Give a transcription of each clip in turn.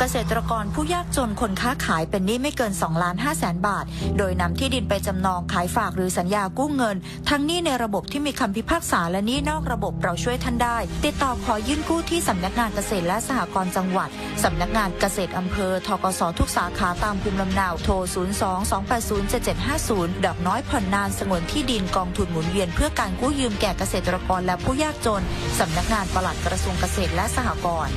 เกษตรกรผู้ยากจนคนค้าขายเป็นหนี้ไม่เกิน2ล้าน5แสนบาท โดยนำที่ดินไปจำนองขายฝากหรือสัญญากู้เงิน ทั้งหนี้ในระบบที่มีคำพิพากษาและหนี้นอกระบบเราช่วยท่านได้ ติดต่อขอยื่นกู้ที่สำนักงานเกษตรและสหกรณ์จังหวัดสำนักงานเกษตรอำเภอทกสทุกสาขาตามภูมิลำเนาโทร 02-280-7750 ดอกน้อยผ่อนนานสงวนที่ดินกองทุนหมุนเวียนเพื่อการกู้ยืมแก่เกษตรกรและผู้ยากจนสำนักงานปลัดกระทรวงเกษตรและสหกรณ์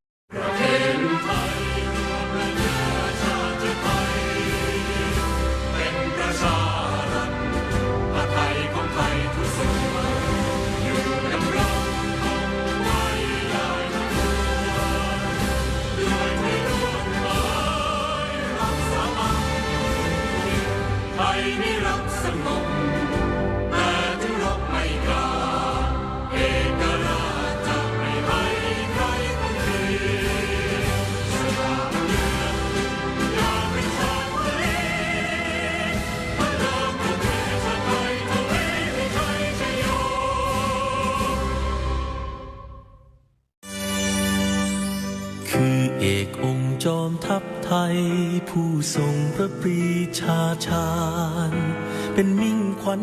ไทยนี่รักสงบแต่ถึงรบไม่กล้าเอกราชจะไม่ให้ใครต้องเทสนามเลือดอย่าเป็นชาติทะเลพระรามประเทศชาติไทยทะเลที่ไทยชโยคือเอกอง จอมทัพไทย ผู้ทรงพระปรีชาชาญเป็นมิ่งขวัญ